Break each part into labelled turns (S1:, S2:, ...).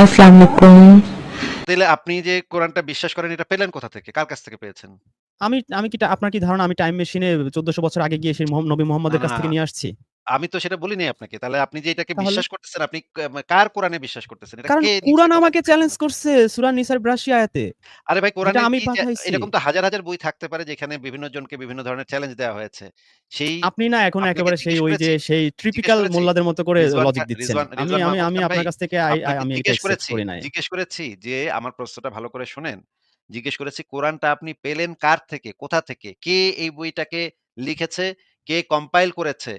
S1: আসসালামু আলাইকুম।
S2: তাইলে আপনি যে কোরআনটা বিশ্বাস করেন এটা পেলেন কোথা থেকে? কার কাছ থেকে পেয়েছেন?
S3: আমি আমি কি আপনার কি ধারণা আমি টাইম মেশিনে চোদ্দশো বছর আগে গিয়ে সেই নবী মোহাম্মদের কাছ থেকে নিয়ে আসছি?
S2: আমি তো সেটা বলিনি আপনাকে। তাহলে আপনি যে এটাকে
S3: তাহলে?
S2: বিশ্বাস করতেছেন আপনি কা কার কোরআনে বিশ্বাস করতেছেন? এটা
S3: কারণ
S2: কে
S3: কোরআন আমাকে? চ্যালেঞ্জ করছে সূরা নিসার ৮২ আয়াতে।
S2: আরে ভাই
S3: যেটা
S2: কোরআনের
S3: আমি
S2: কি
S3: পাঠাইছি।
S2: এরকম তো হাজার, হাজার বই থাকতে পারে যেখানে বিভিন্ন জনকে বিভিন্ন ধরনের চ্যালেঞ্জ দেওয়া হয়েছে। সেই
S3: আপনি না এখন
S2: আপনাকে
S3: একেবারে সেই
S2: জিজ্ঞেস
S3: ওই যে
S2: করেছি
S3: সেই ট্রিপিক্যাল
S2: করেছি।
S3: মোল্লাদের মতো করে
S2: রিজওয়ান
S3: লজিক
S2: খা
S3: দিচ্ছেন।
S2: রিজওয়ান
S3: আমি
S2: রিজওয়ান
S3: আমি
S2: মাহমুদ
S3: আমি
S2: খান ভাই,
S3: আপনার কাছ থেকে
S2: আপনাকে
S3: আমি এটা
S2: জিজ্ঞেস করেছি
S3: করি নাই।
S2: জিজ্ঞেস করেছি যে আমার প্রশ্নটা ভালো করে শুনেন জিজ্ঞেস করেছি কোরআনটা আপনি পেলেন কার থেকে? কোথা থেকে? কে এই বইটাকে লিখেছে? কে কম্পাইল করেছে?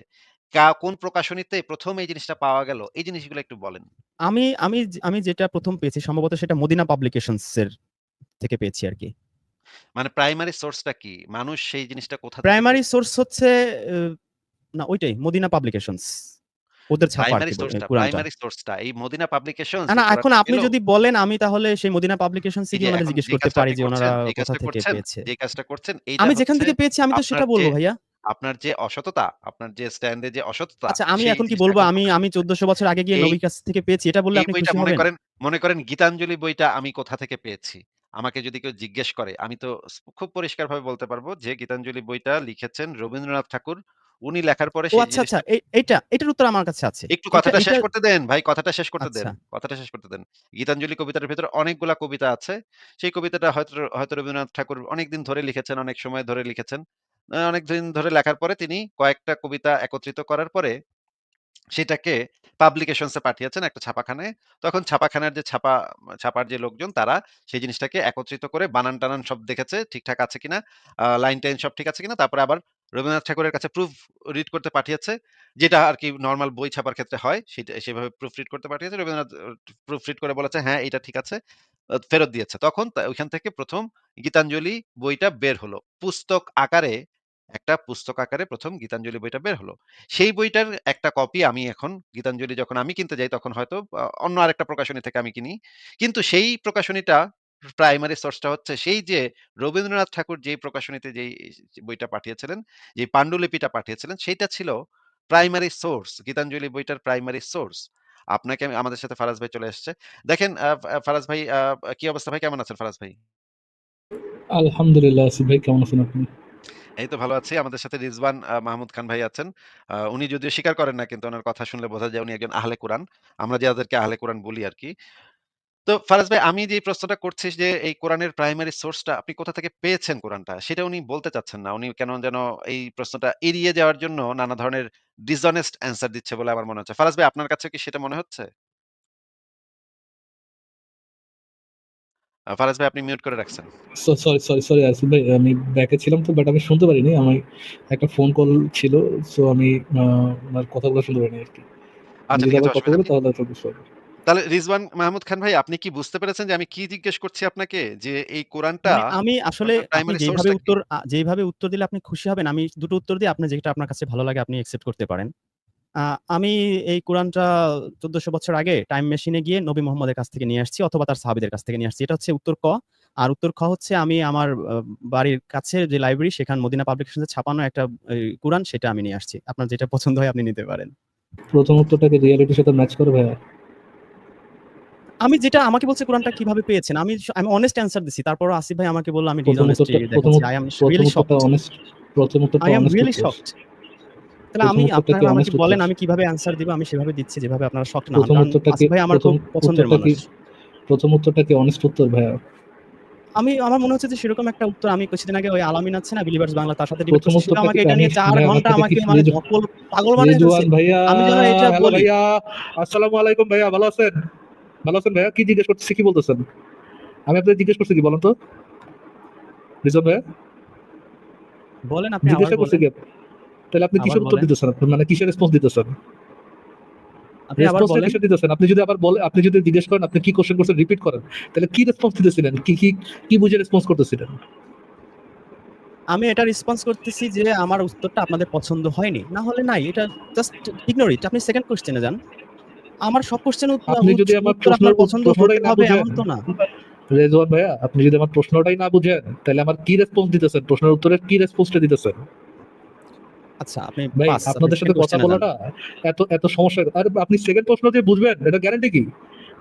S2: কা কোন প্রকাশনীতে প্রথম এই জিনিসটা পাওয়া গেল? এই জিনিসগুলো একটু বলেন।
S3: আমি আমি আমি যেটা প্রথম পেয়েছি সম্ভবত সেটা মদিনা পাবলিকেশনস এর থেকে পেয়েছি আরকি।
S2: মানে প্রাইমারি সোর্সটা কি? মানুষ সেই জিনিসটা কোথা
S3: প্রাইমারি সোর্স হচ্ছে না ওইটাই মদিনা পাবলিকেশনস। ওদের ছাপা
S2: প্রাইমারি সোর্সটা এই মদিনা পাবলিকেশনস
S3: না, এখন আপনি যদি বলেন আমি তাহলে সেই মদিনা পাবলিকেশনস ওনাদের
S2: এখন
S3: জিজ্ঞেস করতে পারি যে ওনারা কোথা থেকে পেয়েছে।
S2: যে কাজটা করছেন
S3: আমি যেখান থেকে পেয়েছি আমি তো সেটা বলব ভাইয়া।
S2: আপনার যে অসততা, আপনার যে স্ট্যান্ড যে অসততা
S3: আচ্ছা আমি এখন কি বলব আমি আমি ১৪০০ বছর আগে গিয়ে নবীর কাছ থেকে পেয়েছি এটা বললে আপনি খুশি
S2: মনে করেন মনে করেন গীতাঞ্জলি বইটা আমি কোথা থেকে পেয়েছি? আমাকে যদি কেউ জিজ্ঞেস করে আমি তো খুব পরিষ্কারভাবে বলতে পারব যে গীতাঞ্জলি বইটা লিখেছেন রবীন্দ্রনাথ ঠাকুর। উনি লেখার পরে সেই
S3: আচ্ছা, আচ্ছা। এইটা এটার উত্তর আমার কাছে আছে।
S2: একটু কথাটা শেষ করতে দেন ভাই, কথাটা শেষ করতে দেন।
S3: আচ্ছা।
S2: কথাটা শেষ করতে দেন। গীতাঞ্জলি কবিতার ভেতরে অনেকগুলা কবিতা আছে। সেই কবিতাটা হয়তো হয়তো রবীন্দ্রনাথ ঠাকুর অনেকদিন ধরে লিখেছেন, অনেক সময় ধরে লিখেছেন। আ অনেকদিন ধরে লেখার পরে তিনি কয়েকটা কবিতা একত্রিত করার পরে সেটাকে পাবলিকেশনসে পাঠিয়েছেন একটা ছাপাখানায়। তখন ছাপাখানার যে ছাপা ছাপার যে লোকজন তারা সেই জিনিসটাকে একত্রিত করে বানান-টানান সব দেখেছে ঠিকঠাক আছে কিনা, আ লাইন-টাইন সব ঠিক আছে কিনা। তারপরে আবার রবীন্দ্রনাথ ঠাকুরের কাছে প্রুফ রিড করতে পাঠিয়েছে। যেটা আর কি নর্মাল বই ছাপার ক্ষেত্রে হয়। সেটা সেভাবে প্রুফ রিড করতে পাঠিয়েছে। রবীন্দ্রনাথ প্রুফ রিড করে বলেছে, "হ্যাঁ, এটা ঠিক আছে।" ফেরত দিয়েছে। তখন ওইখান থেকে প্রথম গীতাঞ্জলি বইটা বের হলো। পুস্তক আকারে একটা পুস্তক আকারে প্রথম গীতাঞ্জলি বইটা বের হলো। সেই বইটার একটা কপি আমি এখন গীতাঞ্জলি যখন আমি কিনতে যাই তখন হয়তো অন্য আরেকটা প্রকাশনী থেকে আমি কিনি। কিন্তু সেই প্রকাশনীটা প্রাইমারি সোর্সটা হচ্ছে সেই যে রবীন্দ্রনাথ ঠাকুর যেই প্রকাশনীতে যেই বইটা পাঠিয়েছিলেন, যে পান্ডুলিপিটা পাঠিয়েছিলেন সেইটা ছিল প্রাইমারি সোর্স। গীতাঞ্জলি বইটার প্রাইমারি সোর্স। আপনাকে আমি আমাদের সাথে ফারাজ ভাই চলে এসছে। দেখেন ফারাজ ভাই কি অবস্থা ভাই কেমন আছেন ফারাজ ভাই?
S4: আলহামদুলিল্লাহ আছি ভাই। কেমন আছেন আপনি?
S2: এই তো ভালো আছি। আমাদের সাথে রিজওয়ান মাহমুদ খান ভাই আছেন। উনি যদিও স্বীকার করেন না কিন্তু ওনার কথা শুনলে বোঝা যায় উনি একজন আহলে কুরআন। আমরা যাদেরকে আহলে কোরআন বলি আরকি। তো ফারাজ ভাই আমি যে প্রশ্নটা করছি যে এই কোরআনের প্রাইমারি সোর্সটা আপনি কোথা থেকে পেয়েছেন কোরআনটা? সেটা উনি বলতে চাচ্ছেন না। উনি কেন যেন এই প্রশ্নটা এড়িয়ে যাওয়ার জন্য নানা ধরনের ডিসঅনেস্ট অ্যান্সার দিচ্ছে বলে আমার মনে হচ্ছে। ফারাজ ভাই আপনার কাছেও কি সেটা মনে হচ্ছে? ফারাজ ভাই আপনি মিউট করে রাখছেন।
S4: সরি, সরি, সরি আসিফ ভাই আমি ব্যাকে ছিলাম তো বাট আমি শুনতে পারিনি। আমি একটা ফোন কল ছিল। সো আমি আ আপনার কথাগুলো শুনতে পারিনি আরকি। আমি
S2: আচ্ছা
S4: যদি
S2: ঠিক আছে
S4: আবার কথা
S2: অসুবিধা
S4: বলি
S2: নেই।
S4: তাহলে হয়তো বুঝতে পারবেন।
S2: তাহলে রিজওয়ান মাহমুদ খান ভাই আপনি কি বুঝতে পেরেছেন যে আমি কি জিজ্ঞেস করছি আপনাকে? যে এই কোরআনটা
S3: মানে আমি আসলে আপনি
S2: কি?
S3: উত্তর আ যেইভাবে উত্তর দিলে আপনি খুশি হবেন আমি ২ টো উত্তর দিই আপনি যেটা আপনার কাছে ভালো লাগে আপনি অ্যাকসেপ্ট করতে পারেন। আমি এই কোরআনটা ১৪০০ বছর আগে টাইম মেশিনে গিয়ে নবী মোহাম্মদের কাছ থেকে নিয়ে আসছি অথবা তার সাহাবীদের কাছ থেকে নিয়ে আসছি। এটা হচ্ছে উত্তর ক। আর উত্তর খ হচ্ছে আমি আমার বাড়ির কাছে যে লাইব্রেরি সেখানে মদিনা পাবলিকেশনস এ ছাপানো একটা কোরআন সেটা আমি নিয়ে আসছি। আপনার যেটা পছন্দ হয় আপনি নিতে পারেন।
S4: প্রথম উত্তরটা কি রিয়ালিটির সাথে ম্যাচ করবে ভাইয়া?
S3: আমি যেটা আমাকে বলছে কোরআনটা কীভাবে পেয়েছেন? আমি আমি অনেস্ট answer দিছি। তারপর আসিফ ভাই আমাকে বলল আমি
S4: প্রথম
S3: দেখাচ্ছি। I am
S4: প্রথম
S3: really
S4: উত্তরটা
S3: shocked.
S4: অনেস্ট প্রথম উত্তরটা
S3: I am
S4: অনেস্ট
S3: really তাহলে আমি আপনারা আমাকে বলেন আমি কীভাবে অ্যানসার দিব আমি সেভাবে দিচ্ছি যেভাবে আপনারা শকড না
S4: প্রথম উত্তরটা কি
S3: আসিফ ভাই আমার খুব পছন্দের মানুষ।
S4: প্রথম উত্তরটা কি অনেস্ট উত্তর ভাইয়া?
S3: আমি আমার মনে হচ্ছে যে সেরকম একটা উত্তর আমি কিছুদিন আগে ওই আলামিন আছে না বিলিভার্স বাংলা তার সাথে ডিবেট
S4: প্রথম
S3: করছি। আমাকে এটা নিয়ে ৪ ঘণ্টা
S4: আমাকে
S3: মানে পাগল বানায়
S4: ভাইয়া,
S3: আমি যেন এটা বলি।
S4: ভাইয়া। আসসালামু আলাইকুম ভাইয়া ভালো আছেন? ভালো আছেন ভাইয়া? কি জিজ্ঞেস করতেছি কি বলতেছেন? আমি আপনাকে জিজ্ঞেস করছি কি বলেন তো? রিজওয়ান ভাইয়া?
S3: বলেন আপনি
S4: জিজ্ঞাসা করছি কি? তাহলে আপনি কিসের উত্তর দিতেছেন? আপনি মানে কিসের রেসপন্স দিতেছেন?
S3: আপনি আবার বলেন।
S4: কিসের দিতেছেন? আপনি যদি আবার বলে আপনি যদি জিজ্ঞেস করেন আপনি কি কোয়েশ্চেন করছেন রিপিট করেন। তাহলে কি রেসপন্স দিতেছিলেন? কি কি কি বুঝে রেসপন্স করতেছিলেন?
S3: আমি এটা রেসপন্স করতেছি যে আমার উত্তরটা আপনাদের পছন্দ হয়নি। না হলে নাই। এটা জাস্ট ইগনোর ইট। আপনি সেকেন্ড কোয়েশ্চেন এ যান। আমার সব কোশ্চেন উত্তর
S4: আপনি যদি আমার প্রশ্নের
S3: পছন্দ
S4: প্রশ্নটাই না
S3: এমন তো না।
S4: রেজওয়ান ভাইয়া আপনি যদি আমার প্রশ্নটাই না বুঝেন তাহলে আমার কি রেসপন্স দিতেছেন? প্রশ্নের উত্তরে কি রেসপন্সটা দিতেছেন?
S3: আচ্ছা আপনি
S4: ভাই আপনাদের সাথে কথা। বলাটা এত এত সমস্যা আর আপনি সেকেন্ড প্রশ্ন দিয়ে বুঝবেন এটা গ্যারান্টি কি?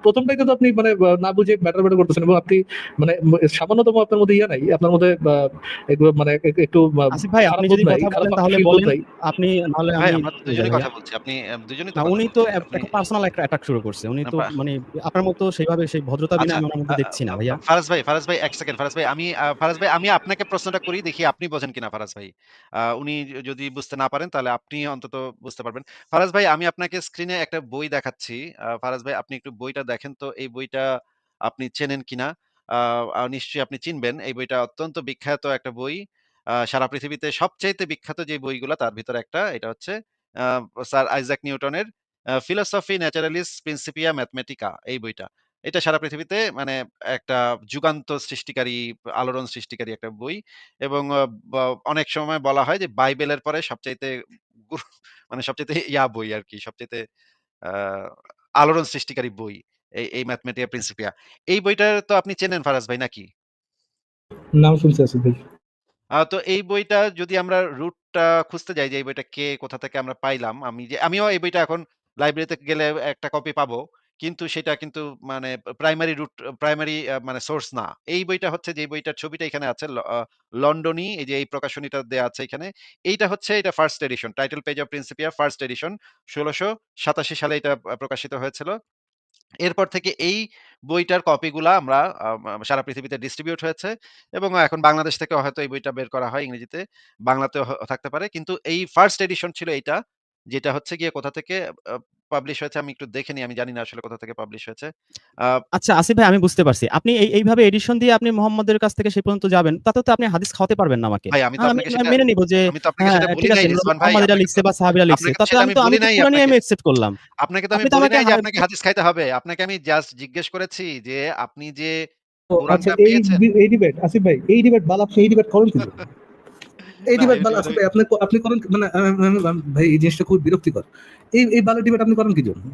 S4: প্রথমটাই কিন্তু আপনি মানে না বুঝে ম্যাটার ম্যাটার করতেছেন এবং আপনি মানে সামান্যতম আপনার মধ্যে ইয়া নাই। আপনার মধ্যে মানে একটু
S3: ভাই আপনি যদি কথা বলেন তাহলে বলেন আপনি নাহলে আমি
S2: আমরা দুজনেই কথা বলছি। আপনি দুজনেই তো
S3: উনি তো একটা পার্সোনাল একটা অ্যাটাক শুরু করছে। উনি তো মানে আপনার মতো সেইভাবে সেই ভদ্রতা বিনা
S2: আচ্ছা
S3: আমি ওনার মধ্যে দেখছি না ভাইয়া।
S2: ফারাজ ভাই ফারাজ ভাই এক সেকেন্ড ফারাজ ভাই আমি ফারাজ ভাই আমি আপনাকে প্রশ্নটা করি দেখি আপনি বোঝেন কিনা ফারাজ ভাই। উনি যদি বুঝতে না পারেন তাহলে আপনি অন্তত বুঝতে পারবেন। ফারাজ ভাই আমি আপনাকে স্ক্রিনে একটা বই দেখাচ্ছি। ফারাজ ভাই আপনি একটু বইটা দেখেন তো এই বইটা আপনি চেনেন কিনা নিশ্চয়ই আপনি চিনবেন এই বইটা অত্যন্ত বিখ্যাত একটা বই সারা পৃথিবীতে সবচাইতে বিখ্যাত যে বইগুলো তার ভিতরে একটা এটা হচ্ছে স্যার আইজাক নিউটনের ফিলোসফি ন্যাচারালিস প্রিন্সিপিয়া ম্যাথমেটিকা এই বইটা এটা সারা পৃথিবীতে মানে একটা যুগান্ত সৃষ্টিকারী, আলোড়ন সৃষ্টিকারী একটা বই এবং অনেক সময় বলা হয় যে বাইবেলের পরে সবচাইতে মানে সবচাইতে ইয়া বই আরকি। সবচাইতে আ আলোড়ন সৃষ্টিকারী বই। এই, এই ম্যাথমেটিকা প্রিন্সিপিয়া। এই বইটা তো আপনি চেনেন ফারাজ ভাই নাকি?
S4: নাম শুনছি আসিফ ভাই
S2: তো এই বইটা যদি আমরা রুটটা খুঁজতে যাই যে এই বইটা কে কোথা থেকে আমরা পাইলাম। আমি যে আমিও এই বইটা এখন লাইব্রেরিতে গেলে একটা কপি পাবো। কিন্তু সেটা কিন্তু মানে প্রাইমারি রুট প্রাইমারি মানে সোর্স না। এই বইটা হচ্ছে যে বইটার ছবিটা এখানে আছে ল আ লন্ডনী এই যে এই প্রকাশনীটা দেয়া আছে এখানে। এইটা হচ্ছে এটা first edition. Title page of Principia first edition ১৬৮৭ সালে এটা প্রকাশিত হয়েছিল। এরপর থেকে এই বইটার কপিগুলা আমরা সারা পৃথিবীতে ডিস্ট্রিবিউট হয়েছে এবং এখন বাংলাদেশ থেকে হয়তো এই বইটা বের করা হয় ইংরেজিতে। বাংলাতেও থাকতে পারে। কিন্তু এই ফার্স্ট এডিশন ছিল এইটা। যেটা হচ্ছে গিয়ে কোথা থেকে পাবলিশ হয়েছে আমি একটু দেখে নিই। আমি জানি না আসলে কোথা থেকে পাবলিশ হয়েছে।
S3: আচ্ছা আসিফ ভাই আমি বুঝতে পারছি। আপনি এই এইভাবে এডিশন দিয়ে আপনি মোহাম্মদের কাছ থেকে সেই পর্যন্ত যাবেন। তাতে তো আপনি হাদিস খাওয়াতে পারবেন না আমাকে।
S2: ভাই আমি তো আপনাকে সেটা
S3: মেনে নিব যে
S2: আমি তো আপনাকে
S3: হ্যাঁ,
S2: সেটা বলি
S3: ঠিক
S2: নাই
S3: আছে
S2: ভাই।
S3: মোহাম্মদ এটা লিখছে বা সাহাবীরা লিখছে। তাতে আমি
S2: আমি
S3: তো আমি
S2: বলি নাই
S3: কুরআনই আমি অ্যাকসেপ্ট করলাম।
S2: আপনাকে তো আমি বলি নাই যে আপনাকে হাদিস খাইতে হবে। আপনাকে আমি জাস্ট জিজ্ঞেস করেছি যে আপনি যে
S4: তো আচ্ছা
S2: কোরআনটা পেয়েছেন
S4: এই ডিবেট আসিফ ভাই এই ডিবেট বাল আপনি এই ডিবেট করেন কিন্তু এই ডিবেট ভাই আপনি আপনি করেন মানে ভাই এই জিনিসটা খুব বিরক্তিকর এই এই ডিবেট আপনি করেন কি জন্য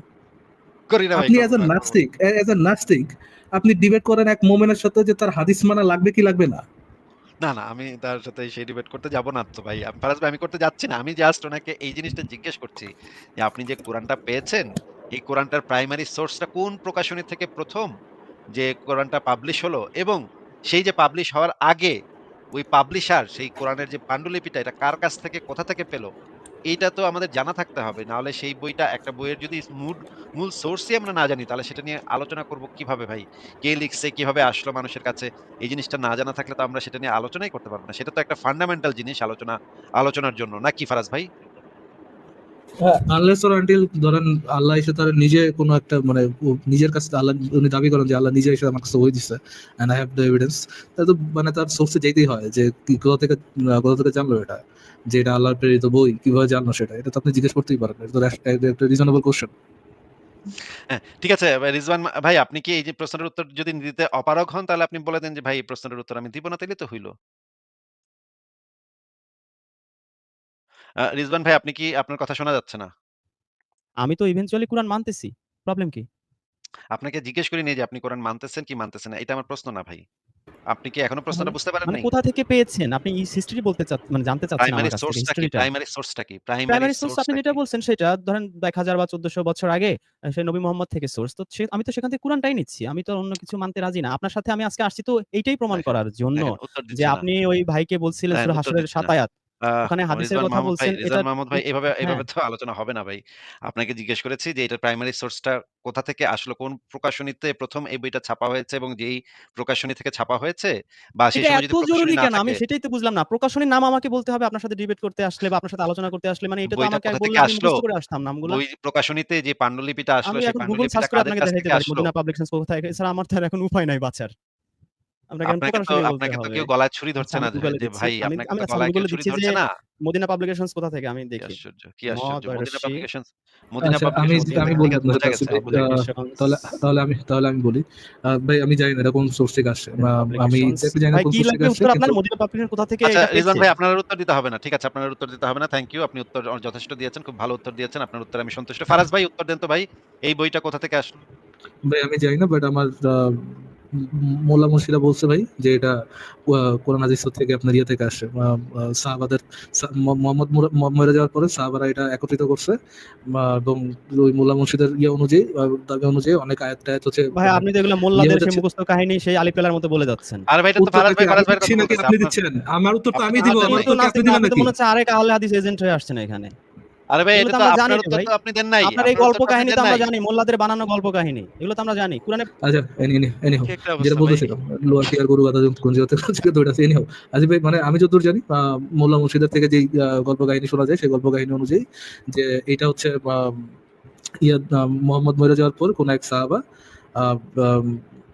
S4: আপনি এজ এ। নাস্তিক এজ এ নাস্তিক আপনি ডিবেট করেন এক মোমেনের সাথে যে তার হাদিস মানা লাগবে কি লাগবে না
S2: না, না আমি তার সাথে সেই ডিবেট করতে যাব না তো ভাই। ফারাজ ভাই আমি করতে যাচ্ছি না। আমি জাস্ট ওনাকে এই জিনিসটা জিজ্ঞেস করছি যে আপনি যে কোরআনটা পেয়েছেন, এই কোরআনটার প্রাইমারি সোর্সটা কোন প্রকাশনী থেকে প্রথম যে কোরআনটা পাবলিশ হলো এবং সেই যে পাবলিশ হওয়ার আগে ওই পাবলিশার সেই কোরআনের যে পাণ্ডুলিপিটা এটা কার কাছ থেকে কোথা থেকে পেল? এইটা তো আমাদের জানা থাকতে হবে। না হলে সেই বইটা একটা বইয়ের যদি মূল মূল সোর্সই আমরা না জানি তাহলে সেটা নিয়ে আলোচনা করব কীভাবে ভাই? কে লিখছে, কীভাবে আসলো মানুষের কাছে? এই জিনিসটা না জানা থাকলে তো আমরা সেটা নিয়ে আলোচনাই করতে পারব না। সেটা তো একটা ফান্ডামেন্টাল জিনিস আলোচনা আলোচনার জন্য। নাকি ফারাজ ভাই?
S4: আনলেস অর আনটিল ধরেন আল্লাহ এসে তার নিজে কোনো একটা মানে নিজের কাছে আল্লাহ উনি দাবি করেন যে আল্লাহ নিজে এসে আমার কাছে ওই দিচ্ছে and I have the evidence তাহলে তো মানে তার সোর্সে যেতেই হয় যে কোথা থেকে কোথা থেকে জানলো এটা? যে এটা আল্লাহর প্রেরিত বই কীভাবে জানলো সেটা? এটা তো আপনি জিজ্ঞেস করতেই পারেন এটা তো একটা- রিজনেবল কোশ্চেন
S2: হ্যাঁ, ঠিক আছে ভাই রিজওয়ান ভাই আপনি কি এই যে প্রশ্নের উত্তর যদি দিতে অপারগ হন তাহলে আপনি বলে দেন যে ভাই এই প্রশ্নের উত্তর আমি দিব না তাইলে তো হইল। আ রিজওয়ান ভাই আপনি কি আপনার কথা শোনা যাচ্ছে না?
S3: আমি তো ইভেনচুয়ালি কুরআন মানতেছি। প্রবলেম কি?
S2: আপনাকে জিজ্ঞেস করি নাই যে আপনি কোরআন মানতেছেন কি মানতেছেন না। এটা আমার প্রশ্ন না ভাই। আপনি কি এখনও প্রশ্নটা বুঝতে পারেন
S3: মানে
S2: নাই?
S3: কোথা থেকে পেয়েছেন? আপনি ইস হিস্ট্রি বলতে চা মানে জানতে চাচ্ছেন
S2: প্রাইমারি সোর্সটা কি? প্রাইমারি সোর্সটা কি? প্রাইমারি
S3: সোর্স আপনি যেটা বলছেন সেটা ধরেন ১০০০ বা ১৪০০ বছর আগে সেই নবী মোহাম্মদ থেকে সোর্স। তো সে আমি তো সেখান থেকে কুরআনটাই নিচ্ছি। আমি তো অন্য কিছু মানতে রাজি না। আপনার সাথে আমি আজকে আসছি তো এইটাই প্রমাণ করার জন্য যে আপনি ওই ভাইকে বলছিলেন সূরা হাসরের ৭ আয়াত।
S2: আহ
S3: ওখানে হাদিসের
S2: রিজওয়ান
S3: কথা
S2: মাহমুদ ভাই,
S3: বলছেন এটা
S2: রিজওয়ান মাহমুদ ভাই এভাবে
S3: হ্যাঁ।
S2: এভাবে তো আলোচনা হবে না ভাই। আপনাকে জিজ্ঞেস করেছি যে এটার প্রাইমারি সোর্সটা কোথা থেকে আসলো? কোন প্রকাশনীতে ১ম এই বইটা ছাপা হয়েছে এবং যেই প্রকাশনী থেকে ছাপা হয়েছে বা সেই
S3: এটা
S2: সময়
S3: এত
S2: যদি প্রকাশনী
S3: জরুরি
S2: না
S3: কেন? আমি
S2: থাকে
S3: সেটাই তো বুঝলাম না। প্রকাশনীর নাম আমাকে বলতে হবে আপনার সাথে ডিবেট করতে আসলে বা আপনার সাথে আলোচনা করতে আসলে মানে এটা তো
S2: বইটা
S3: আমাকে
S2: কোথা থেকে
S3: বললে আমি
S2: আসলো?
S3: মুখস্থ করে আসতাম নামগুলা।
S2: বই প্রকাশনীতে যে পান্ডুলিপিটা আসলো
S3: আমি
S2: সেই
S3: এখন করে
S2: কাদের
S3: আপনাকে
S2: কাছ
S3: দেখাইতে
S2: থেকে
S3: পারি
S2: আসলো?
S3: মদিনা পাবলিকেশনস কোথা থেকে এছাড়া আমার তো আর এখন উপায় নাই বাঁচার। আপনাকে
S2: তো আপনাকে তো কেউ গলায় ছুরি ধরছে
S3: আমি
S2: না যে,
S3: গুগলে
S2: যে
S3: দিচ্ছি।
S2: ভাই আপনাকে তো গলায় কেউ ছুরি ধরছে না।
S3: মদিনা পাবলিকেশনস কোথা থেকে আমি দেখি।
S2: আশ্চর্য! কি আশ্চর্য! মদিনা পাবলিকেশনস মদিনা পাবলিকেশনস
S4: আমি বলি আপনার
S2: বোঝা
S4: কাছে
S2: গেছে।
S4: ভাই, আহ,
S3: পাবলিকেশনস
S4: তাহলে তাহলে আমি তাহলে আমি বলি ভাই আমি জানি না এটা কোন সোর্স থেকে আসছে আমি এক্স্যাক্টলি জানি না কোন সোর্স থেকে আসছে
S3: উত্তর আপনার মদিনা পাবলিকেশন কোথা থেকে
S2: আচ্ছা ভাই আপনার উত্তর দিতে হবে না। ঠিক আছে আপনার উত্তর দিতে হবে না। Thank you. আপনি উত্তর যথেষ্ট দিয়েছেন। খুব ভালো উত্তর দিয়েছেন। আপনার উত্তর আমি সন্তুষ্ট। ফারাজ ভাই উত্তর দেন তো ভাই। এই বইটা কোথা থেকে আসলো?
S4: ভাই আমি জানি না বাট আমার মোল্লা মুর্শিদা বলছে ভাই যে এটা কোরআন হাদিস থেকে আপনার ইয়ে থেকে আসে সাহাবাদের মোহাম্মদ মুরা- যাওয়ার পরে সাহাবারা এটা একত্রিত করছে। এবং ওই মোল্লা মুর্শিদের ইয়ে অনুযায়ী দাবি অনুযায়ী অনেক আয়াত টায়াত হচ্ছে
S3: ভাই আপনি তো এগুলো মোল্লাদের সেই। মুখস্থ কাহিনী সেই আলিপেলার মতো বলে যাচ্ছেন।
S2: আর ভাই এটা তো ফারাজ ভাই ফারাজ বলতেছে
S4: আপনি দিচ্ছেন। আমার উত্তর তো আমি দিব
S2: আপনি
S4: আমার
S3: তো
S4: উত্তর আপনি দিবেন নাকি?
S3: মনে হচ্ছে আরেক আহলে হাদিস এজেন্ট হয়ে আসছেন এখানে।
S2: আরে ভাই এটা
S3: তো
S2: তো
S3: আমরা জানি
S2: আপনার উত্তর তো আপনি দেন নাই।
S3: আপনার এই গল্প কাহিনী তো আমরা জানি মোল্লাদের বানানো গল্প কাহিনী। এগুলো তো আমরা জানি। কোরআনে
S4: আচ্ছা এনি এনি এনি হোক
S2: কি একটা
S4: যেটা বলতেছিলাম লোয়ার টিয়ার গরু গাদা কোন জায়গা থেকে থেকে দৌড় আছে এনিহাও ভাই মানে আমি যতদূর জানি মোল্লা মুর্শিদের থেকে যে গল্প কাহিনী শোনা যায় সেই গল্প কাহিনী অনুযায়ী যে এটা হচ্ছে ইয়া মোহাম্মদ মরে যাওয়ার পর কোন এক সাহাবা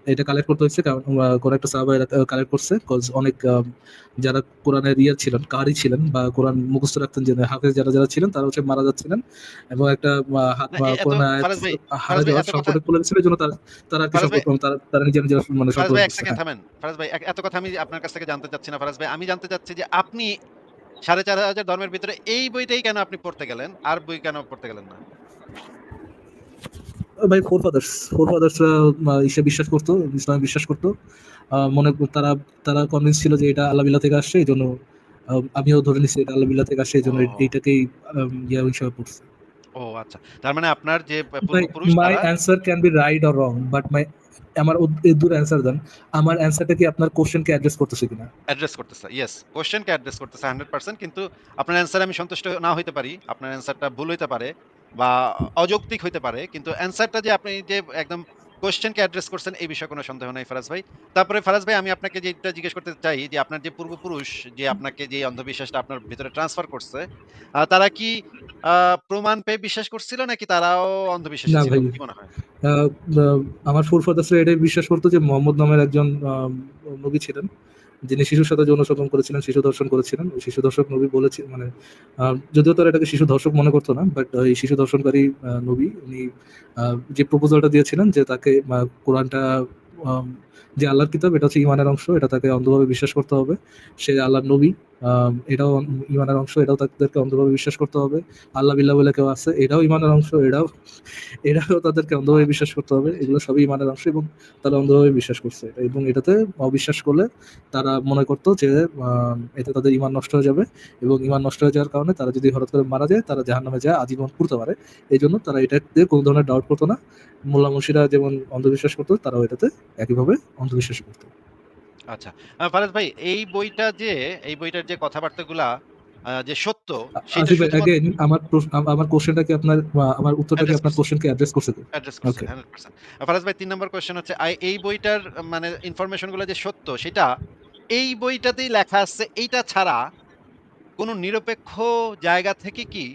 S4: এটা কালেক্ট করতে হচ্ছে কারণ কোন একটা সাহাবা কালেক্ট করছে cause অনেক যারা কোরআনের ইয়ে ছিলেন কারি ছিলেন বা কোরআন মুখস্থ রাখতেন যে হাফেজ যারা যারা ছিলেন তারা হচ্ছে মারা যাচ্ছিলেন এবং একটা হাত বা কোরআন হারা যাওয়ার সংকটে পড়ে গেছিল জন্য তারা তারা কি সম্পর্ক তারা তারা নিজের নিজের মানে
S2: ভাই এক সেকেন্ড থামেন। ফারাজ ভাই এত কথা আমি আপনার কাছ থেকে জানতে চাচ্ছি না ফারাজ ভাই আমি জানতে চাচ্ছি যে আপনি সাড়ে চার হাজার ধর্মের ভিতরে এই বইটাই কেন আপনি পড়তে গেলেন আর বই কেন পড়তে গেলেন না?
S4: ভাই ফোর ফাদার্স ফোর ফাদার্সরা ইসে বিশ্বাস করতো ইসলামে বিশ্বাস করতো। মনে তারা তারা কনভিন্স ছিল যে এটা আল্লাহ থেকে আসছে এই জন্য আমিও ধরে নিচ্ছি এটা আল্লাহ থেকে আসছে এই জন্য এইটাকেই ইয়া হিসাবে পড়ছে।
S2: ও আচ্ছা। তার মানে আপনার যে
S4: মাই
S2: পূর্বপুরুষ
S4: মাই
S2: তারা
S4: answer can be right or wrong but my আমার দূর অ্যান্সার দেন। আমার অ্যান্সারটা কি আপনার কোশ্চেনকে অ্যাড্রেস করতেছে কিনা?
S2: অ্যাড্রেস করতেছে ইয়েস কোশ্চেনকে অ্যাড্রেস করতেছে হান্ড্রেড পার্সেন্ট কিন্তু আপনার অ্যান্সার আমি সন্তুষ্ট না হইতে পারি আপনার অ্যান্সারটা ভুল হইতে পারে। বা অযৌক্তিক হইতে পারে কিন্তু অ্যান্সারটা যে আপনি যে একদম কোশ্চেনকে অ্যাড্রেস করছেন এই বিষয়ে কোনো সন্দেহ নাই ফারাজ ভাই। তারপরে ফারাজ ভাই আমি আপনাকে যেটা জিজ্ঞেস করতে চাই যে আপনার যে পূর্বপুরুষ যে আপনাকে যে অন্ধবিশ্বাসটা আপনার ভিতরে ট্রান্সফার করছে তারা কি আহ, প্রমাণ পেয়ে বিশ্বাস করছিল নাকি তারাও অন্ধবিশ্বাসী ছিল। কি মনে হয়?
S4: আমার ফোর ফাদার্সরা এটাই বিশ্বাস করতো যে মোহাম্মদ নামের একজন নবী ছিলেন। যিনি শিশুর সাথে যৌন সঙ্গম করেছিলেন, শিশু দর্শন করেছিলেন, ওই শিশু দর্শক নবী বলেছে মানে যদিও তারা এটাকে শিশু দর্শক মনে করতো না বাট এই শিশু দর্শনকারী নবী, উনি যে প্রপোজালটা দিয়েছিলেন যে তাকে কোরআনটা যে আল্লাহর কিতাব, এটা হচ্ছে ইমানের অংশ, এটা তাকে অন্ধভাবে বিশ্বাস করতে হবে। সে আল্লাহর নবী এটাও ইমানের অংশ, এটাও তাদেরকে অন্ধভাবে বিশ্বাস করতে হবে। আল্লাহ বিল্লাহ বলে কেউ আছে, এটাও ইমানের অংশ, এটাও এটাও তাদেরকে অন্ধভাবে বিশ্বাস করতে হবে। এগুলো সবই ইমানের অংশ এবং তারা অন্ধভাবে বিশ্বাস করছে। এবং এটাতে অবিশ্বাস করলে তারা মনে করতো যে এতে তাদের ইমান নষ্ট হয়ে যাবে এবং ইমান নষ্ট হয়ে যাওয়ার কারণে তারা যদি হঠাৎ করে মারা যায়, তারা জাহান নামে যায়, আজীবন করতে পারে। এই জন্য তারা এটাতে কোনো ধরনের ডাউট করতো না। মোল্লা মুর্শিরা যেমন অন্ধবিশ্বাস করতো, তারাও এটাতে একইভাবে অন্ধবিশ্বাস করতো।
S2: আচ্ছা আহ, ফারাজ ভাই এই বইটা যে এই বইটার যে কথাবার্তাগুলা আহ, যে সত্য সেটা
S4: আসিফ
S2: শুধুমাত্র-
S4: অ্যাগেন আমার প্রশ্ন- আম- আমার কোশ্চেনটা কি আপনার বা আমার উত্তরটা কি
S2: Address
S4: আপনার
S2: করছে।
S4: কোশ্চেনকে অ্যাড্রেস করছে তো?
S2: অ্যাড্রেস করছে
S4: Okay.
S2: হান্ড্রেড ফারাজ ভাই তিন নম্বর কোয়েশ্চেন হচ্ছে আই- এই বইটার আহ, মানে ইনফরমেশনগুলো যে সত্য সেটা এই বইটাতেই লেখা আছে এইটা ছাড়া কোনো নিরপেক্ষ জায়গা থেকে কি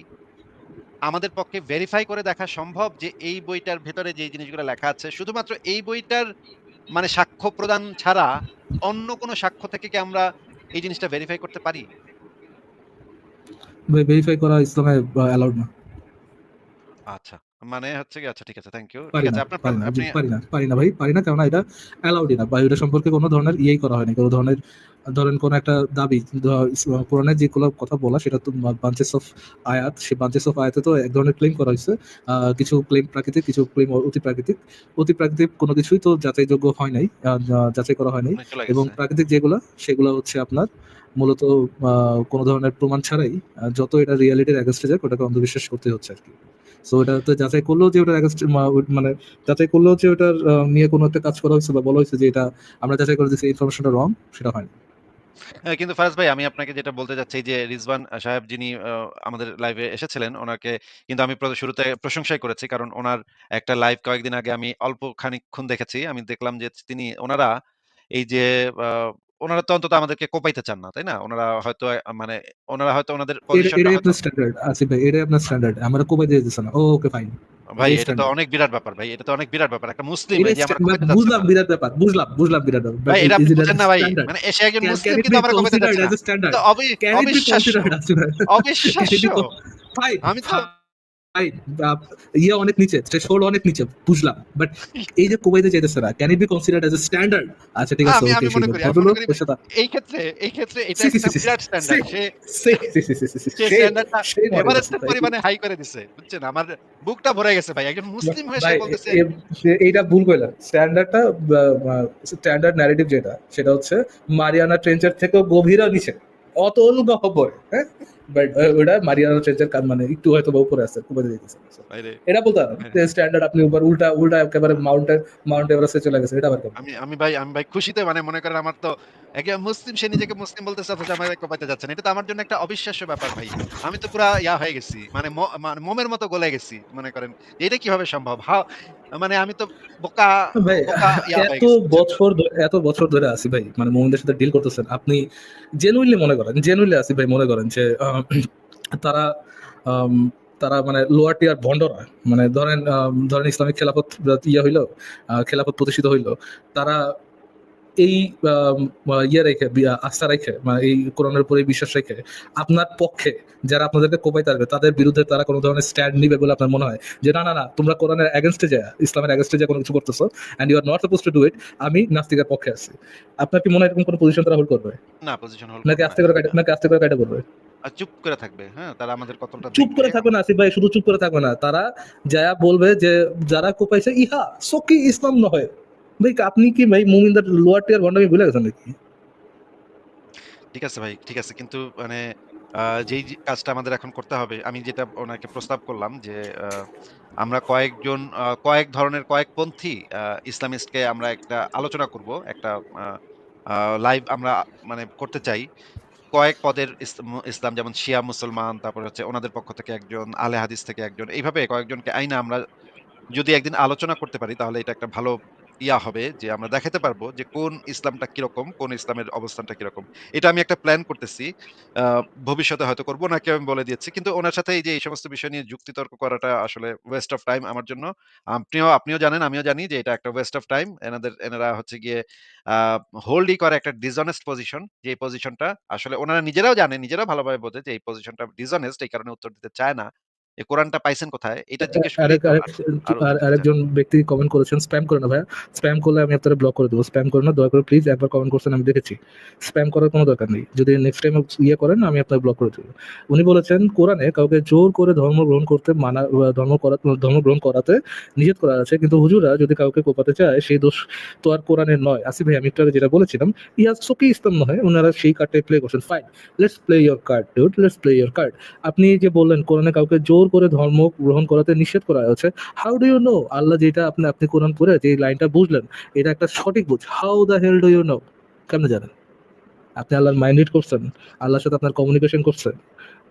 S2: আমাদের পক্ষে ভেরিফাই করে দেখা সম্ভব যে এই বইটার ভেতরে যে জিনিসগুলো লেখা আছে শুধুমাত্র এই বইটার মানে সাক্ষ্য প্রদান ছাড়া অন্য কোনো সাক্ষ্য থেকে কি আমরা এই জিনিসটা ভেরিফাই করতে পারি?
S4: ভেরিফাই করা ইসলামে অ্যালাউড না।
S2: আচ্ছা। মানে হচ্ছে কি আচ্ছা ঠিক আছে থ্যাংক ইউ
S4: পারি
S2: ঠিক আছে আপনার
S4: পারি না
S2: আপনি
S4: পারি না পারি না ভাই পারি না কারণ এটা অ্যালাউডই না। বা এটা সম্পর্কে কোনো ধরনের ইয়েই করা হয়নি কোনো ধরনের ধরেন কোন একটা দাবি কোরআনের যেগুলো কথা বলা সেটা তো বাঞ্চেস অফ আয়াত সেই বাঞ্চেস অফ আয়াতে তো এক ধরনের ক্লেম করা হয়েছে। কিছু ক্লেম প্রাকৃতিক কিছু ক্লেম অতি প্রাকৃতিক। অতি প্রাকৃতিক কোনো কিছুই তো যাচাইযোগ্য হয় নাই যাচাই করা হয় নাই এবং প্রাকৃতিক যেগুলো সেগুলো হচ্ছে আপনার মূলত কোনো ধরনের প্রমাণ ছাড়াই যত এটা রিয়ালিটির অ্যাগেস্টে যায় ওটাকে অন্ধবিশ্বাস করতে হচ্ছে আর কি। সো যাচাই করলেও যে মানে যাচাই করলেও যে নিয়ে কোনো একটা কাজ করা হয়েছে বা বলা হয়েছে যে এটা আমরা যাচাই করে ইনফরমেশনটা রং সেটা হয়নি।
S2: হ্যাঁ, কিন্তু ফারাজ ভাই আমি আপনাকে যেটা বলতে চাচ্ছি যে রিজওয়ান সাহেব যিনি আমাদের লাইভে এসেছিলেন ওনাকে কিন্তু আমি শুরুতে প্রশংসাই করেছি কারণ ওনার একটা লাইভ কয়েকদিন আগে আমি অল্প খানিকক্ষণ দেখেছি। আমি দেখলাম যে তিনি ওনারা এই যে ওনারা তো অন্তত আমাদেরকে কোপাইতে চান না তাই না? ওনারা হয়তো মানে ওনারা হয়তো ওনাদের
S4: এটা- এটাই আপনার স্ট্যান্ডার্ড আসিফ ভাই এটাই আপনার স্ট্যান্ডার্ড আমরা কোবাই দিয়ে দিচ্ছে না। ওকে ফাইন
S2: ভাই এটা তো অনেক বিরাট ব্যাপার ভাই। এটা তো অনেক বিরাট ব্যাপার। একটা মুসলিম যে আমরা কোপাইতে
S4: বুঝলাম বিরাট ব্যাপার। বুঝলাম বুঝলাম বিরাট ব্যাপার।
S2: ভাই এটা বুঝেন না ভাই। মানে এসে একজন মুসলিম কিন্তু আমরা কোপাইতে যাচ্ছি না। তো অবিশ্বাস্য।
S4: be con- ফাইন ইয়ে অনেক নিচে থ্রেশহোল্ড অনেক নিচে বুঝলাম। বাট এই যে যাইতেছে না can it be considered as a standard আচ্ছা ঠিক আছে
S2: এই ক্ষেত্রে এই ক্ষেত্রে এটা একটা স্ট্যান্ডার্ড সে হাই করে দিছে বুঝছেন? আমার বুকটা ভরে গেছে ভাই। একজন মুসলিম হয়ে বলতেছে
S4: এইটা ভুল কইলা। স্ট্যান্ডার্ডটা স্ট্যান্ডার্ড ন্যারেটিভ যেটা সেটা হচ্ছে মারিয়ানা ট্রেঞ্চার থেকেও গভীরা নিচে। অতল গহ্বরে। হ্যাঁ? বাট ওটা মারিয়ানা ট্রেঞ্চের কান মানে একটু হয়তো বা উপরে আছে কুবাইতে যেতেছে এটা বলতে হবে স্ট্যান্ডার্ড আপনি উপর উল্টা উল্টা একেবারে মাউন্টেন মাউন্ট এভারেস্টে চলে গেছে এটা আবার
S2: আমি আমি ভাই আমি ভাই খুশিতে মানে মনে করেন আমার তো একে মুসলিম সে নিজেকে মুসলিম বলতেছে অথচ আমার কোপাইতে যাচ্ছে না এটা তো আমার জন্য একটা অবিশ্বাস্য ব্যাপার ভাই। আমি তো পুরা ইয়া হয়ে গেছি মানে মোমের মতো গলে গেছি মনে করেন। এটা কীভাবে সম্ভব? হাও মানে আমি তো বোকা
S4: এত বছর এত বছর ধরে আছি ভাই মানে মোমিনদের সাথে ডিল করতেছেন। আপনি জেনুইনলি মনে করেন জেনুইনলি আসি ভাই মনে করেন। যে তারা তারা মানে লোয়ার টিয়ার ভন্ডরা মানে ধরেন ধরেন ইসলামিক খেলাফত ইয়ে হইল খেলাফত প্রতিষ্ঠিত হইল, তারা এই ইয়ে রেখে আস্থা রেখে মানে এই কোরআনের উপরে বিশ্বাস রেখে আপনার পক্ষে যারা আপনাদেরকে কোপাই আসবে তাদের বিরুদ্ধে তারা কোনো ধরনের স্ট্যান্ড নিবে বলে আপনার মনে হয়? যে না না না তোমরা কোরআনের এগেনস্টে যায় ইসলামের এগেনস্টে যায় কোনো কিছু করতেছো and you are not suppose to do it আমি নাস্তিকের পক্ষে আছি। আপনার কি মনে হয় এরকম কোনো পজিশন তারা হোল্ড করবে?
S2: না পজিশন হল
S4: নাকি আস্তে করে কাটা নাকি আস্তে করে কাটা করবে?
S2: আর চুপ করে থাকবে হ্যাঁ তারা আমাদের কতটা
S4: চুপ করে। থাকবে না আসিফ ভাই শুধু চুপ করে থাকবে না। তারা যা বলবে যে যারা কোপাইছে ইহা সকি ইসলাম নয় ভাই, আপনি কি ভাই মুমিনদের লোয়ার টিয়ার ভন্ডামি ভুলে গেছেন নাকি?
S2: ঠিক আছে ভাই, ঠিক আছে। কিন্তু মানে যেই কাজটা আমাদের এখন করতে হবে, আমি যেটা ওনাকে প্রস্তাব করলাম যে আমরা কয়েকজন কয়েক ধরনের ইসলামিস্টকে আমরা একটা আলোচনা করব, একটা লাইভ আমরা মানে করতে চাই। কয়েক পদের ইসলাম যেমন শিয়া মুসলমান, তারপর হচ্ছে ওনাদের পক্ষ থেকে একজন, আলে হাদিস থেকে একজন, এইভাবে কয়েকজনকে আইনা আমরা যদি একদিন আলোচনা করতে পারি, তাহলে এটা একটা ভালো ইয়া হবে যে আমরা দেখাতে পারব যে কোন ইসলামটা কীরকম, কোন ইসলামের অবস্থানটা কীরকম। এটা আমি একটা প্ল্যান করতেছি। ভবিষ্যতে হয়তো করব, নাকি আমি বলে দিচ্ছি কিন্তু ওনার সাথে এই যে এই সমস্ত বিষয় নিয়ে যুক্তিতর্ক করাটা আসলে ওয়েস্ট অফ টাইম আমার জন্য। আপনিও আপনিও জানেন, আমিও জানি যে এটা একটা ওয়েস্ট অফ টাইম এনাদের, এনারা হচ্ছে গিয়ে হোল্ডই করে একটা ডিসঅনেস্ট পজিশন যে পজিশনটা আসলে ওনারা নিজেরাও জানে, নিজেরাও ভালোভাবে বোঝে যে এই পজিশনটা ডিসঅনেস্ট এই কারণে উত্তর দিতে চায় না। এই কোরআনটা পাইছেন কোথায় এটা জিজ্ঞেস
S4: আর- আরেকজন ব্যক্তি কমেন্ট করেছেন স্প্যাম করে না স্প্যাম করলে আমি আপনারা ব্লক করে দেবো স্প্যাম করে না দয়া করে প্লিজ একবার কমেন্ট করছেন আমি দেখেছি। স্প্যাম করার কোনো দরকার নেই যদি নেক্সট টাইম ইয়ে করেন আমি আপনার ব্লক করে দেবো। উনি বলেছেন কোরআনে কাউকে জোর করে ধর্ম গ্রহণ করতে মানা ধর্ম করা ধর্ম গ্রহণ করাতে নিষেধ করা আছে কিন্তু হুজুরা যদি কাউকে কোপাতে চায় সেই দোষ তো আর কোরআনের নয়। আসি ভাই আমি একটু আগে যেটা বলেছিলাম ইয়া সকি ইসলাম নয় ওনারা সেই কার্ডটাই প্লে করছেন fine let's play your card dude let's play your card আপনি যে বললেন কোরআনে কাউকে জোর করে ধর্ম গ্রহণ করাতে নিষেধ করা হয়েছে। How do you know Allah যেটা আপনি আপনি কোরআন পড়ে যে লাইনটা বুঝলেন, এটা একটা সঠিক বুঝ। How the hell do you know কেমনে জানেন? আপনি আল্লাহর মাইন্ড রিড করছেন, আল্লাহর সাথে আপনার কমিউনিকেশন করছেন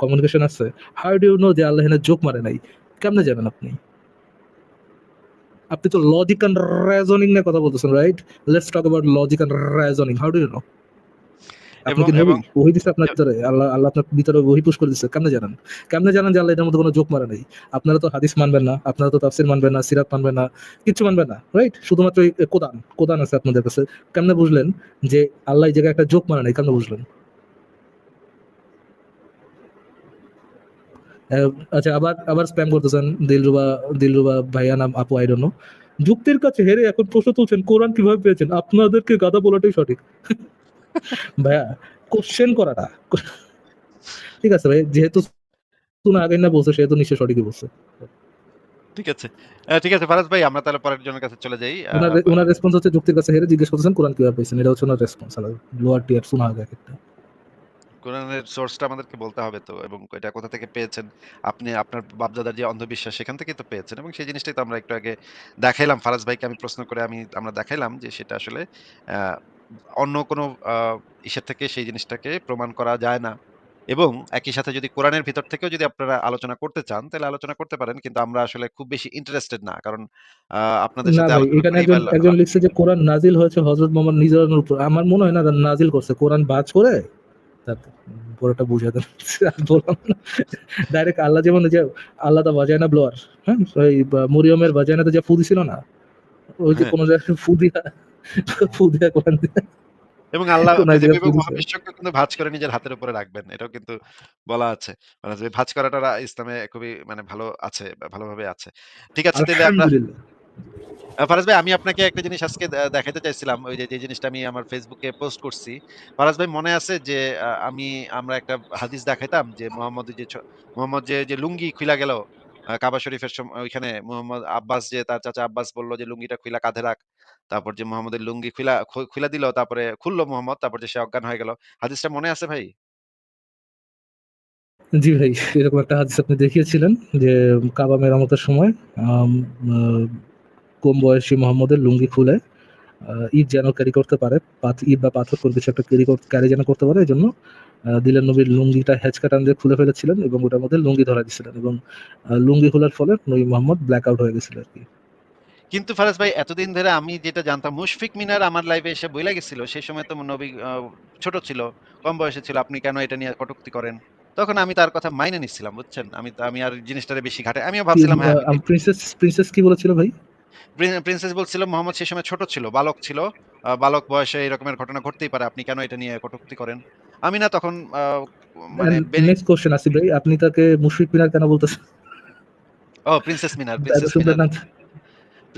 S4: কমিউনিকেশন আছে। হাউ ডু ইউ নো যে আল্লাহ এখানে যোগ মারে নাই? কেমনে জানেন আপনি? আপনি তো লজিক অ্যান্ড রেজনিং নিয়ে কথা বলতেছেন right let's talk about logic and reasoning how do you know আপনি কি নবী ওহি দিছে আপনার ভিতরে আল্লাহ আল্লাহ আপনার ভিতরে ওহি পুশ করে দিচ্ছে কেমনে জানেন? কেমনে জানেন যে আল্লাহ এটার মধ্যে কোনো যোগ মারে নাই? আপনারা তো হাদিস মানবেন না আপনারা তো তাফসির মানবেন না সিরাত মানবেন না কিচ্ছু মানবেন না রাইট শুধুমাত্র এই কোরআন কোরআন আছে আপনাদের কাছে। কেমনে বুঝলেন যে আল্লাহ এই জায়গায় একটা যোগ মারে নাই কেমনে বুঝলেন? আচ্ছা আবার আবার স্প্যাম করতেছেন দিলরুবা দিলরুবা ভাইয়া নাম আপু আই ডোন্ট নো যুক্তির কাছে হেরে এখন প্রশ্ন তুলছেন কোরআন কীভাবে পেয়েছেন? আপনাদেরকে গাদা বলাটাই সঠিক। ভাইয়া কোশ্চেন করাটা। ঠিক আছে ভাই যেহেতু আগে না বলছে সেহেতু নিশ্চয় সঠিকই বলছে।
S2: ঠিক আছে। ঠিক আছে ফারাজ ভাই আমরা তাহলে পরের জনের কাছে চলে যাই।
S4: ওনার রেসপন্স হচ্ছে যুক্তির কাছে হেরে জিজ্ঞেস করতেছেন কোরআন কীভাবে পেয়েছেন? এটা হচ্ছে ওনার রেসপন্স লোয়ার টিয়ার শোনা আগে একটা।
S2: কোরআনের সোর্সটা আমাদেরকে বলতে হবে তো এবং এটা কোথা থেকে পেয়েছেন? আপনি আপনার বাপদাদার যে অন্ধবিশ্বাস সেখান থেকেই তো পেয়েছেন এবং সেই জিনিসটাই তো আমরা একটু আগে দেখাইলাম। ফারাজ ভাইকে আমি প্রশ্ন করে আমি আমরা দেখাইলাম যে সেটা আসলে আহ, অন্য কোনো ইসের থেকে সেই জিনিসটাকে প্রমাণ করা যায় না। এবং একই সাথে যদি কোরআনের ভিতর থেকেও যদি আপনারা আলোচনা করতে চান তাহলে আলোচনা করতে পারেন কিন্তু আমরা আসলে খুব বেশি ইন্টারেস্টেড না। কারণ আপনাদের সাথে
S4: এখানে একজন একজন লিখছে যে কোরআন নাজিল হয়েছে হযরত মোহাম্মদ নিজের উপর আমার মনে হয় না নাজিল করছে। কোরআন বাজ করে পুরোটা বুঝে দেন বললাম ডাইরেক্ট আল্লাহ যেমন যে আল্লাহ তো বাজায় না ব্লোয়ার হ্যাঁ? ওই মরিয়মের বাজায় না তো যে ফু দিছিল না। ওই যে
S2: হ্যাঁ।
S4: কোনো জায়গায় ফু দিয়া ফু দিয়া কোরআন
S2: এবং আল্লাহ মহাবিশ্বকে কিন্তু ভাঁজ করে নিজের হাতের উপরে রাখবেন। এটাও কিন্তু বলা আছে। মানে যে ভাঁজ করাটা ইসলামে খুবই মানে ভালো আছে, ভালোভাবে আছে। ঠিক আছে তাইলে আমরা ফারাজ ভাই আমি আপনাকে একটা জিনিস আজকে দে দেখাইতে চাইছিলাম। ওই যে, যে জিনিসটা আমি আমার এ পোস্ট করছি। ফারাজ ভাই মনে আছে যে আমি আমরা একটা হাদিস দেখাইতাম যে মোহাম্মদ যে মোহাম্মদ যে, যে লুঙ্গি খুইলা গেল কাবা শরীফের সম ওইখানে মোহাম্মদ আব্বাস যে তার চাচা আব্বাস বলল যে লুঙ্গিটা খুইলা কাঁধে রাখ। তারপর যে মোহাম্মদের লুঙ্গি খুইলা খু খুইলা দিল তারপরে খুললো মোহাম্মদ তারপর যে সে অজ্ঞান হয়ে গেল। হাদিসটা মনে আছে ভাই?
S4: জি ভাই, এরকম একটা হাদিস আপনি দেখিয়েছিলেন যে কাবা মেরামতের সময় কম বয়সী মোহাম্মদের লুঙ্গি খুলে ঈদ যেন ক্যারি করতে পারে। ইট বা পাথর কোনো কিছু একটা ক্যারি ক্যারি যেন করতে পারে এই জন্য দিলেন নবীর লুঙ্গিটা হ্যাচকা টান দিয়ে খুলে ফেলেছিলেন এবং ওটার মধ্যে লুঙ্গি ধরা দিয়েছিলেন এবং লুঙ্গি খোলার ফলে নবী মোহাম্মদ ব্ল্যাক আউট হয়ে গেছিল আরকি।
S2: কিন্তু ফারাজ ভাই এতদিন ধরে আমি যেটা জানতাম মুশফিক মিনার আমার লাইভে এসে বইলা গেছিল। সেই সময় তো নবী ছোট ছিল, কম বয়সে ছিল। আপনি কেন এটা নিয়ে কটূক্তি করেন? তখন আমি তার কথা মাইনে নিচ্ছিলাম, বুঝছেন? আমি আমি আর জিনিসটারে বেশি ঘাটাই আমিও ভাবছিলাম হ্যাঁ,
S4: প্রিন্সেস প্রিন্সেস কি বলেছিল ভাই?
S2: প্রিন্সেস বলছিল মোহাম্মদ সেই সময় ছোট ছিল, বালক ছিল। বালক বয়সে এই রকমের ঘটনা ঘটতেই পারে। আপনি কেন এটা নিয়ে কটুক্তি করেন? আমি না তখন মানে
S4: নেক্সট কোয়েশ্চেন আসিফ ভাই, আপনি তাকে মুশফিক মিনার কেন বলতেছেন?
S2: ও princess Minar, princess Minar.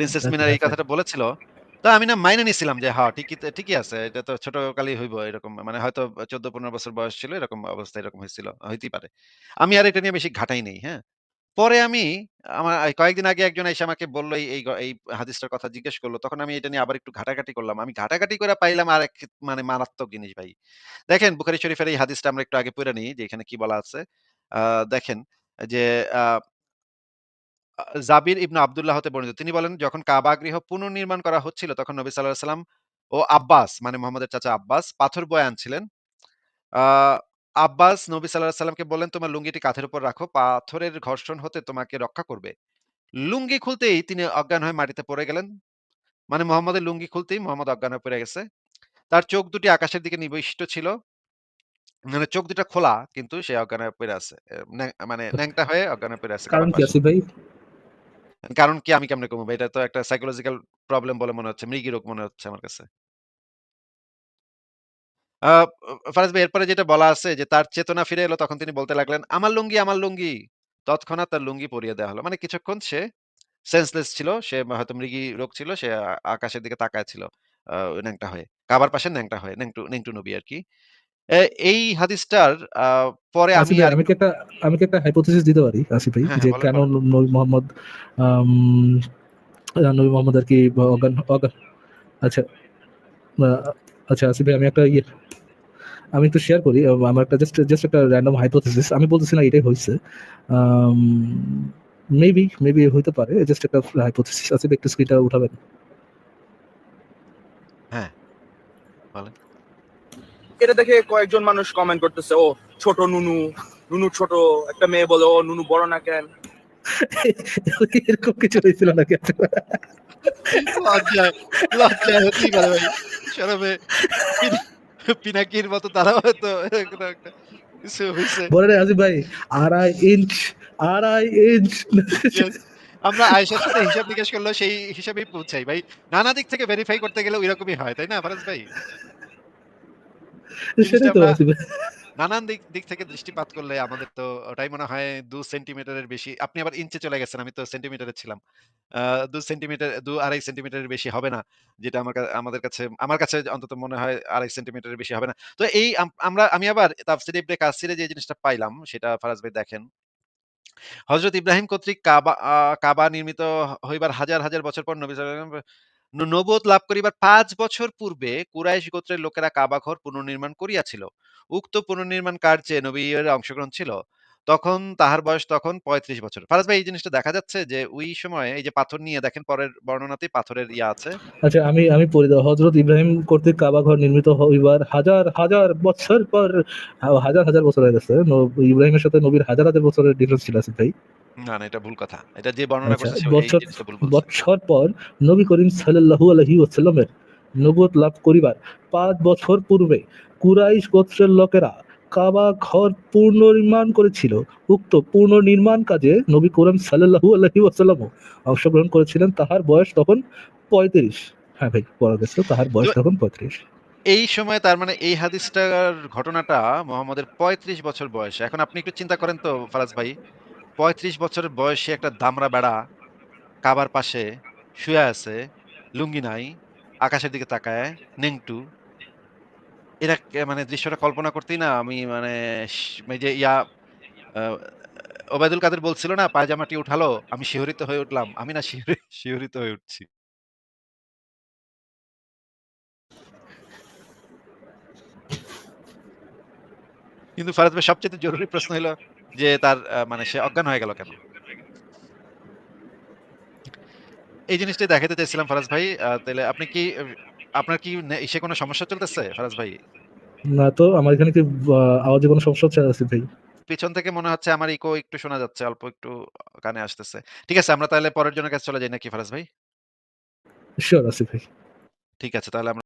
S2: Princess
S4: আচ্ছা,
S2: মিনার এই
S4: আচ্ছা।
S2: কথাটা বলেছিল। তো আমি না মাইনে নিছিলাম যে হ্যাঁ, ঠিকই ঠিকই আছে। এটা তো ছোটকালেই হইব এরকম। মানে হয়তো ১৪-১৫ বছর বয়স ছিল এরকম অবস্থা এরকম হইছিল। হইতেই পারে। আমি আর এটা নিয়ে বেশি ঘাটাই নাই, হ্যাঁ? পরে আমি আমার কয়েকদিন আগে একজন এসে আমাকে বলল এই, এই, হাদিসটার কথা জিজ্ঞেস করল তখন আমি এটা নিয়ে আবার একটু ঘাটাঘাটি করলাম। আমি ঘাটাঘাটি করে পাইলাম আরেক মানে মারাত্মক জিনিস ভাই। দেখেন বুখারী শরীফের এই হাদিসটা আমরা একটু আগে পইড়া নিই যে এখানে কি বলা আছে। দেখেন যে আ আ জাবির ইবনে আব্দুল্লাহ হতে বর্ণিত। তিনি বলেন যখন কাবা গৃহ পুনর্নির্মাণ করা হচ্ছিল তখন নবী আলাইহি সাল্লাম ও আব্বাস মানে মোহাম্মদের চাচা আব্বাস পাথর বয়ে আনছিলেন। আব্বাস নবী আলাইহি সাল্লামকে বললেন, "তোমার লুঙ্গিটি কাঁধের উপর রাখো। পাথরের ঘর্ষণ হতে তোমাকে রক্ষা করবে।" লুঙ্গি খুলতেই তিনি অজ্ঞান হয়ে মাটিতে পড়ে গেলেন। মানে মোহাম্মদের লুঙ্গি খুলতেই মোহাম্মদ অজ্ঞান হয়ে পড়ে গেছে। তার চোখ দুটি আকাশের দিকে নিবিষ্ট ছিল। মানে চোখ দুটা খোলা কিন্তু সে অজ্ঞান হয়ে পড়ে আছে। মানে ন্যাংটা হয়ে অজ্ঞান হয়ে পইড়া আছে
S4: কারণ কি। আসিফ ভাই?
S2: কারণ কি আমি কেমনে কমু ভাই? এটা তো একটা সাইকোলজিক্যাল প্রবলেম বলে মনে হচ্ছে। মৃগী রোগ মনে হচ্ছে আমার কাছে। ফারাজ ভাই এরপরে যেটা বলা আছে যে তার চেতনা ফিরে এলো তখন তিনি বলতে লাগলেন, "আমার লুঙ্গি, আমার লুঙ্গি।" তৎক্ষণাৎ তার লুঙ্গি পরিয়ে দেয়া হলো। মানে কিছুক্ষণ সে সেন্সলেস ছিল। সে হয়তো মৃগী রোগ ছিল। সে আকাশের দিকে তাকায় ছিল। আ ন্যাংটা হয়ে। কাবার পাশে ন্যাংটা হয়ে। নেংটু নেংটু নবী আর আরকি। এই হাদিসটার পরে আমি
S4: আমি কি একটা আমি কি একটা হাইপোথিসিস দিতে পারি আসিফ ভাই?
S2: হ্যাঁ,
S4: যে কেন নবী মোহাম্মদ নবী মোহাম্মদ আরকি ব অজ্ঞান অজ্ঞান আচ্ছা আচ্ছা আসিফ ভাই আমি একটা ইয়ে আমি একটু শেয়ার করি। আমার একটা জাস্ট জাস্ট একটা র‍্যান্ডম হাইপোথিসিস। আমি বলতেছি না এটাই হইছে। আম মেবি, মেবি হইতে পারে। জাস্ট একটা হাইপোথিসিস। আসিফ একটু স্ক্রিনটা উঠাবেন।
S2: হ্যাঁ। বলেন।
S1: এটা দেখে কয়েকজন মানুষ কমেন্ট করতেছে, "ও ছোট নুনু, নুনু ছোট।" একটা মেয়ে বলে, "ও নুনু বড় না কেন?"
S4: এরকম কিছু হয়েছিল নাকি?
S2: লজ্জায়, লজ্জায় হতেই পারে ভাই। শরমে পিনাকির মতো তারাও হয়তো কিছু হইছে।
S4: বলে নাই ভাই, ২.৫ ইঞ্চ, ২.৫ ইঞ্চ।
S2: আমরা আয়েশার সাথে হিসাব নিকাশ করলেও সেই হিসাবেই পৌঁছাই ভাই। নানা দিক থেকে ভেরিফাই করতে গেলে ঐরকমই হয়। তাই না ফারাজ ভাই?
S4: সেটাই তো।
S2: নানান দিক দিক থেকে দৃষ্টিপাত করলে আমাদের তো ওটাই মনে হয় ২ সেন্টিমিটারের বেশি। আপনি আবার ইঞ্চে চলে গেছেন। আমি তো সেন্টিমিটারে ছিলাম। ২ সেন্টিমিটার ২-২.৫ সেন্টিমিটারের বেশি হবে না। যেটা আমার আমাদের কাছে আমার কাছে অন্তত মনে হয় ২.৫ সেন্টিমিটারের বেশি হবে না। তো এই আমরা আমি আবার তাফসীরে ইবনে কাসিরে যে জিনিসটা পাইলাম সেটা ফারাজ ভাই দেখেন। হযরত ইব্রাহিম কর্তৃক কাবা কাবা নির্মিত হইবার হাজার, হাজার বছর পর নবী সাল্লাল্লাহু আলাইহি ওয়াসাল্লাম ন নবুয়ত লাভ করিবার পাঁচ বছর পূর্বে কুরাইশ গোত্রের লোকেরা কাবা ঘর পুনর্নির্মাণ করিয়াছিল। উক্ত পুনর্নির্মাণ কার্যে নবীর অংশগ্রহণ ছিল। তখন তাহার বয়স তখন ৩৫ বছর। ফারাজ ভাই এই জিনিসটা দেখা যাচ্ছে যে ওই সময়ে এই যে পাথর নিয়ে দেখেন পরের বর্ণনাতেই পাথরের ইয়া আছে।
S4: আচ্ছা আমি আমি পড়ি দাও। হযরত ইব্রাহিম কর্তৃক কাবা ঘর নির্মিত হইবার হাজার, হাজার বছর পর হাজার, হাজার বছর হয়ে গেছে। ইব্রাহিমের সাথে নবীর হাজার, হাজার বছরের ডিফারেন্স ছিল আসিফ ভাই।
S2: না, না এটা ভুল কথা। এটা যে বর্ণনা
S4: আচ্ছা
S2: করছে
S4: বছর। বৎসর পর নবী করিম সাল্লাল্লাহু আলাইহি ওয়াসাল্লামের নবুয়ত লাভ করিবার ৫ বছর পূর্বে কুরাইশ গোত্রের লোকেরা কাবা ঘর পুনর্নির্মাণ করেছিল। উক্ত পুনর্নির্মাণ কাজে নবী করিম সাল্লাল্লাহু আলাইহি ওয়াসাল্লামও অংশগ্রহণ করেছিলেন। তাহার বয়স তখন ৩৫ হ্যাঁ ভাই পড়া গেছে। তাহার বয়স তখন ৩৫
S2: এই সময় তার মানে এই হাদিসটার ঘটনাটা মোহাম্মদের ৩৫ বছর বয়সে। এখন আপনি একটু চিন্তা করেন তো ফারাজ ভাই, ৩৫ বছরের বয়সী একটা দামরা বেড়া কাবার পাশে শুয়ে আছে, লুঙ্গি নাই, আকাশের দিকে তাকায়, নেংটু। এরা মানে দৃশ্যটা কল্পনা করতেই না আমি মানে যে ইয়া ওবায়দুল কাদের বলছিল না পায়জামাটি উঠালো, আমি শিহরিত হয়ে উঠলাম। আমি না শিহরি শিহরিত হয়ে উঠছি। কিন্তু ফারাজ ভাই সবচাইতে জরুরি প্রশ্ন হইল যে তার মানে সে অজ্ঞান হয়ে গেল কেন? এই জিনিসটাই দেখাইতে চাইছিলাম ফারাজ ভাই। আ তাইলে আপনি কি আপনার কি ইসে কোনো সমস্যা চলতেছে ফারাজ ভাই?
S4: না তো আমার এখানে কি আওয়াজে কোনো সমস্যা হচ্ছে আসিফ ভাই?
S2: পিছন থেকে মনে হচ্ছে আমার ইকো একটু শোনা যাচ্ছে। অল্প একটু কানে আসতেছে। ঠিক আছে আমরা তাহলে পরের জনের কাছে চলে যাই নাকি ফরাজ ভাই?
S4: সিউর আসিফ ভাই।
S2: ঠিক আছে তাহলে আমরা